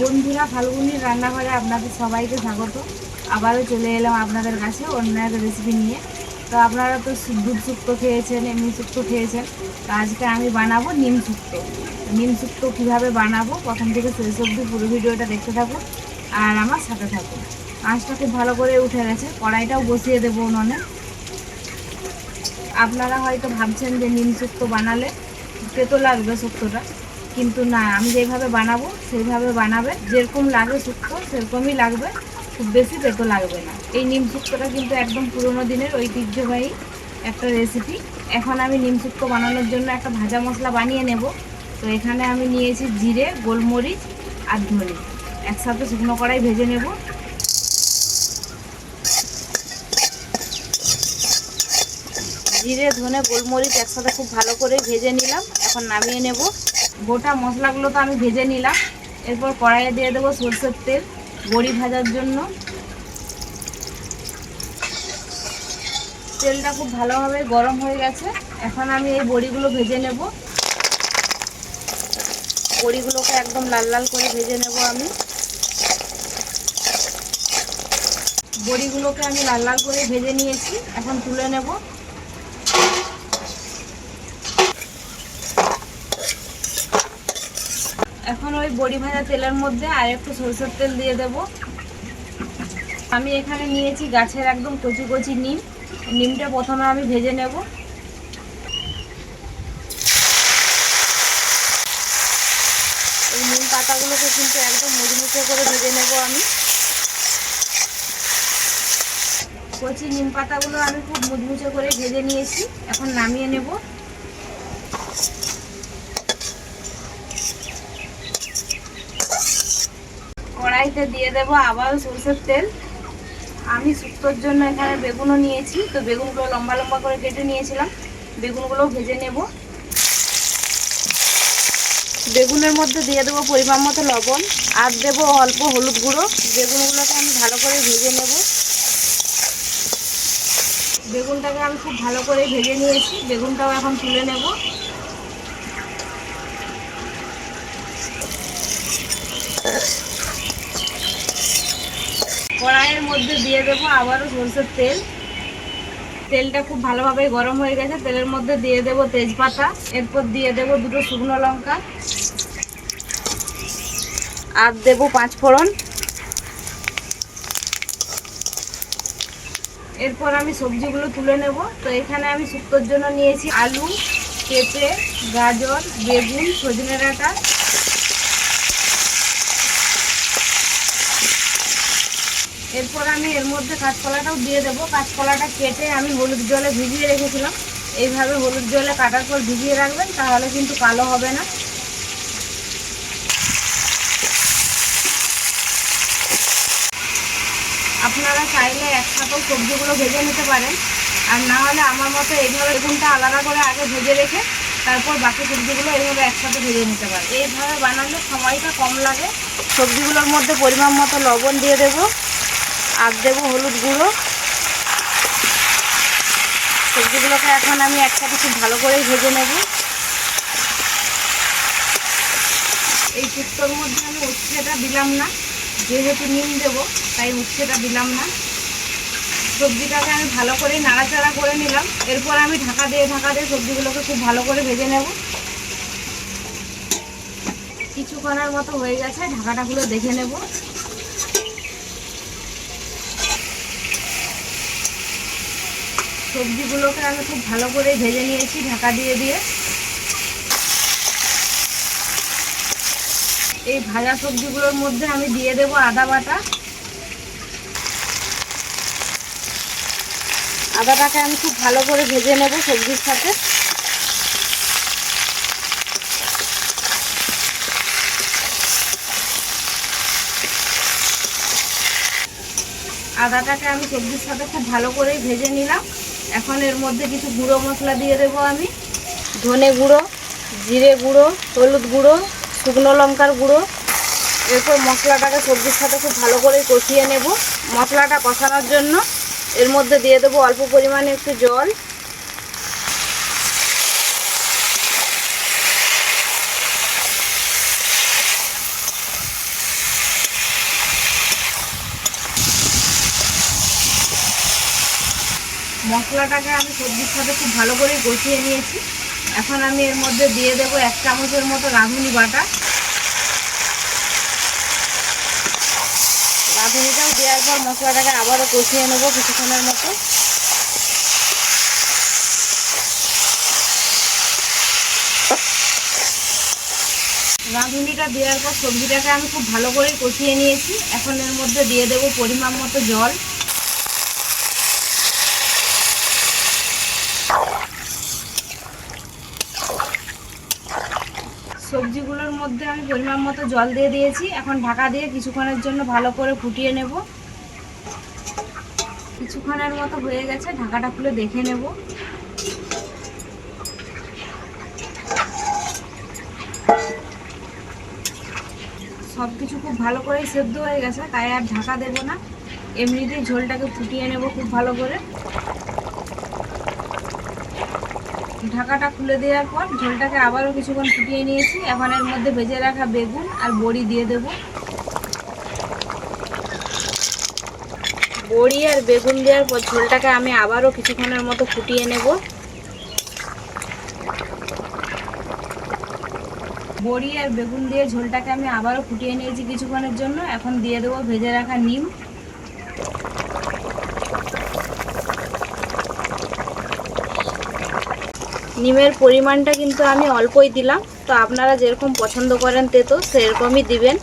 বন্ধুরা, ফাল্গুনির রান্নাঘরে আপনাদের সবাইকে স্বাগত। আবারও চলে এলাম আপনাদের কাছে অন্য একটা রেসিপি নিয়ে। তো আপনারা তো দুধ শুক্তো খেয়েছেন, এমনি শুক্তো খেয়েছেন। তো আজকে আমি বানাবো নিম শুক্তো। নিম শুক্তো কীভাবে বানাবো? প্রথম থেকে শেষ অবধি পুরো ভিডিওটা দেখতে থাকুন আর আমার সাথে থাকুন। আঁচটা খুব ভালো করে উঠে গেছে, কড়াইটাও বসিয়ে দেবো উনুনে। আপনারা হয়তো ভাবছেন যে নিম শুক্তো বানালে তেতো লাগবে শুক্তোটা। কিন্তু না, আমি যেভাবে বানাবো সেইভাবে বানাবে। যেরকম লাগে শুক্তো, সেরকমই লাগবে। খুব বেশি তেতো লাগবে না। এই নিম শুক্তোটা কিন্তু একদম পুরোনো দিনের ঐতিহ্যবাহী একটা রেসিপি এখন আমি নিম শুক্তো বানানোর জন্য একটা ভাজা মশলা বানিয়ে নেব। তো এখানে আমি নিয়েছি জিরে, গোলমরিচ আর ধনে। একসাথে শুকনো কড়াই ভেজে নেব। জিরে, ধনে, গোলমরিচ একসাথে খুব ভালো করে ভেজে নিলাম। এখন নামিয়ে নেব। গোটা মশলাগুলো তো আমি ভেজে নিলাম। এরপর কড়াইয়ে দিয়ে দেবো সরষের তেল, বড়ি ভাজার জন্য। তেলটা খুব ভালোভাবে গরম হয়ে গেছে। এখন আমি এই বড়িগুলো ভেজে নেব। বড়িগুলোকে একদম লাল লাল করে ভেজে নেব আমি। বড়িগুলোকে আমি লাল লাল করে ভেজে নিয়েছি। এখন তুলে নেব। এখন ওই বড়ি ভাজা তেলের মধ্যে আর একটু সরষের তেল দিয়ে দেব। আমি এখানে নিয়েছি গাছের একদম কচি কচি নিম। নিমটা প্রথমে আমি ভেজে নেব। এই নিম পাতাগুলোকে কিন্তু একদম মুচমুচে করে ভেজে নেব আমি। কচি নিম পাতাগুলো আমি খুব মুচমুচে করে ভেজে নিয়েছি। এখন নামিয়ে নেব। কড়াইতে দিয়ে দেবো আবার সরষের তেল। আমি শুক্তোর জন্য এখানে বেগুনও নিয়েছি, তো বেগুনগুলো লম্বা লম্বা করে কেটে নিয়েছিলাম। বেগুনগুলো ভেজে নেব। বেগুনের মধ্যে দিয়ে দেবো পরিমাণ মতো লবণ, আর দেবো অল্প হলুদ গুঁড়ো। বেগুনগুলোকে আমি ভালো করে ভেজে নেব। বেগুনটাকে আমি খুব ভালো করে ভেজে নিয়েছি। বেগুনটাও এখন তুলে নেব। কড়াইয়ের মধ্যে দিয়ে দেবো আবারও সরষের তেল। তেলটা খুব ভালোভাবে গরম হয়ে গেছে। তেলের মধ্যে দিয়ে দেবো তেজপাতা। এরপর দিয়ে দেবো দুটো শুকনো লঙ্কা। আর দেবো পাঁচ ফোড়ন। এরপর আমি সবজিগুলো তুলে নেব। তো এখানে আমি শুক্তোর জন্য নিয়েছি আলু, পেঁপে, গাজর, বেগুন, সজনে ডাঁটা। এরপর আমি এর মধ্যে কাঁচকলাটাও দিয়ে দেবো। কাঁচকলাটা কেটে আমি হলুদ জলে ভিজিয়ে রেখেছিলাম। এইভাবে হলুদ জলে কাটার পর ভিজিয়ে রাখবেন, তাহলে কিন্তু কালো হবে না। আপনারা চাইলে একসাথেও সবজিগুলো ভেজে নিতে পারেন। আর না হলে আমার মতো এইভাবে বেগুনটা আলাদা করে আগে ভেজে রেখে তারপর বাকি সবজিগুলো এইভাবে একসাথে ভেজে নিতে পারে এইভাবে বানালে সময়টা কম লাগে। সবজিগুলোর মধ্যে পরিমাণ মতো লবণ দিয়ে দেবো। আর দেবো হলুদ গুঁড়ো। সবজিগুলোকে এখন আমি একসাথে খুব ভালো করেই ভেজে নেব। এই শুক্তোর মধ্যে আমি উচ্ছেটা দিলাম না, যেহেতু নিম দেবো, তাই উচ্ছেটা দিলাম না। সবজিটাকে আমি ভালো করে নাড়াচাড়া করে নিলাম। এরপর আমি ঢাকা দিয়ে ঢাকা দিয়ে সবজিগুলোকে খুব ভালো করে ভেজে নেব। কিছুক্ষণের মতো হয়ে গেছে ঢাকাটাগুলো দেখে নেব। সবজিগুলোকে আমি খুব ভালো করে ভেজে নিয়েছি, ঢাকা দিয়ে দিয়ে। এই ভাজা সবজিগুলোর মধ্যে আমি দিয়ে দেব আদা বাটা। আদাটাকে আমি খুব ভালো করে ভেজে নেব সবজির সাথে। আদাটাকে আমি সবজির সাথে খুব ভালো করেই ভেজে নিলাম। এখন এর মধ্যে কিছু গুঁড়ো মশলা দিয়ে দেবো আমি। ধনে গুঁড়ো, জিরে গুঁড়ো, হলুদ গুঁড়ো, শুকনো লঙ্কার গুঁড়ো। এরপর মশলাটাকে সবজির সাথে খুব ভালো করে কষিয়ে নেব। মশলাটা কষানোর জন্য এর মধ্যে দিয়ে দেবো অল্প পরিমাণে একটু জল। মশলাটাকে আমি সবজির সাথে খুব ভালো করে কষিয়ে নিয়েছি। এখন আমি এর মধ্যে দিয়ে দেব এক চামচের মতো রাঁধুনি বাটা। রাঁধুনিটাও দেওয়ার পর মশলাটাকে আবারও কষিয়ে নেব কিছুক্ষণের মতো। রাঁধুনিটা দেওয়ার পর সবজিটাকে আমি খুব ভালো করে কষিয়ে নিয়েছি। এখন এর মধ্যে দিয়ে দেবো পরিমাণ মতো জল। সবজিগুলোর মধ্যে আমি পরিমাণ মতো জল দিয়ে দিয়েছি। এখন ঢাকা দিয়ে কিছুক্ষণের জন্য ভালো করে ফুটিয়ে নেব। কিছুক্ষণের মতো হয়ে গেছে, ঢাকাটা খুলে দেখে নেব। সব কিছু খুব ভালো করে সেদ্ধ হয়ে গেছে, তাই আর ঢাকা দেবো না। এমনিতেই ঝোলটাকে ফুটিয়ে নেব খুব ভালো করে। ঢাকাটা খুলে দেওয়ার পর ঝোলটাকে আবারও কিছুক্ষণ ফুটিয়ে নিয়েছি। এখন এর মধ্যে ভেজে রাখা বেগুন আর বড়ি দিয়ে দেব। বড়ি আর বেগুন দেওয়ার পর ঝোলটাকে আমি আবারও কিছুক্ষণের মতো ফুটিয়ে নেব। বড়ি আর বেগুন দিয়ে ঝোলটাকে আমি আবারও ফুটিয়ে নিয়েছি কিছুক্ষণের জন্য। এখন দিয়ে দেবো ভেজে রাখা নিম। নিমের পরিমাণটা কিন্তু আমি অল্পই দিলাম। তো আপনারা যেরকম পছন্দ করেন তেতো, সেরকমই দিবেন।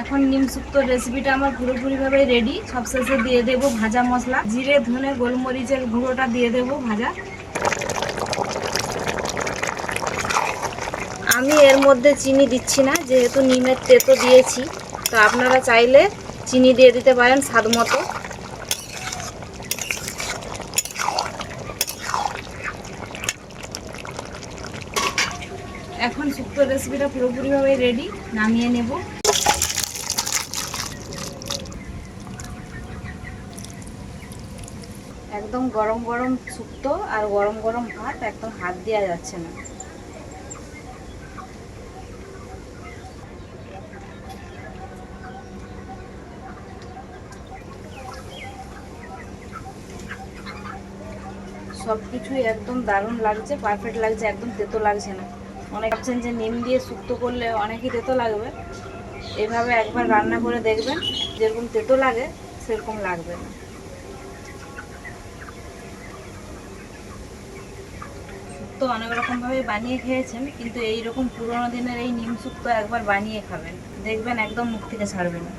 এখন নিম শুক্তো রেসিপিটা আমার পুরোপুরিভাবে রেডি সবশেষে দিয়ে দেব ভাজা মশলা। জিরে, ধনে, গোলমরিচের গুঁড়োটা দিয়ে দেব ভাজা। আমি এর মধ্যে চিনি দিচ্ছি না, যেহেতু নিমের তেতো দিয়েছি। তো আপনারা চাইলে চিনি দিয়ে দিতে পারেন স্বাদ মতো। এখন শুক্তো রেসিপিটা পুরোপুরিভাবে রেডি নামিয়ে নেব। একদম গরম গরম শুক্তো আর গরম গরম ভাত একদম হাত দেওয়া যাচ্ছে না। সব কিছুই একদম দারুণ লাগছে পারফেক্ট লাগছে, একদম তেতো লাগছে না। অনেক ভাবছেন যে নিম দিয়ে শুক্তো করলে অনেকই তেতো লাগবে। এভাবে একবার রান্না করে দেখবেন, যেরকম তেতো লাগে, সেরকম লাগবে না। শুক্তো অনেক রকমভাবে বানিয়ে খেয়েছেন, কিন্তু এই রকম পুরোনো দিনের এই নিম শুক্তো একবার বানিয়ে খাবেন। দেখবেন একদম মুখ থেকে ছাড়বে না।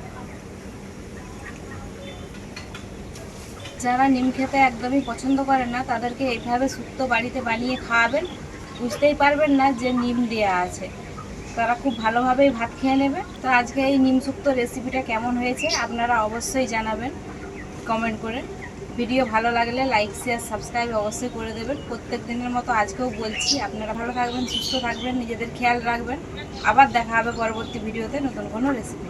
যারা নিম খেতে একদমই পছন্দ করেন না, তাদেরকে এইভাবে শুক্তো বাড়িতে বানিয়ে খাওয়াবেন। বুঝতেই পারবেন না যে নিম দেওয়া আছে। তারা খুব ভালোভাবেই ভাত খেয়ে নেবে। তো আজকে এই নিম শুক্তো রেসিপিটা কেমন হয়েছে আপনারা অবশ্যই জানাবেন কমেন্ট করে। ভিডিও ভালো লাগলে লাইক শেয়ার সাবস্ক্রাইব অবশ্যই করে দেবেন। প্রত্যেক দিনের মতো আজকেও বলছি, আপনারা ভালো থাকবেন, সুস্থ থাকবেন, নিজেদের খেয়াল রাখবেন। আবার দেখা হবে পরবর্তী ভিডিওতে নতুন কোনো রেসিপি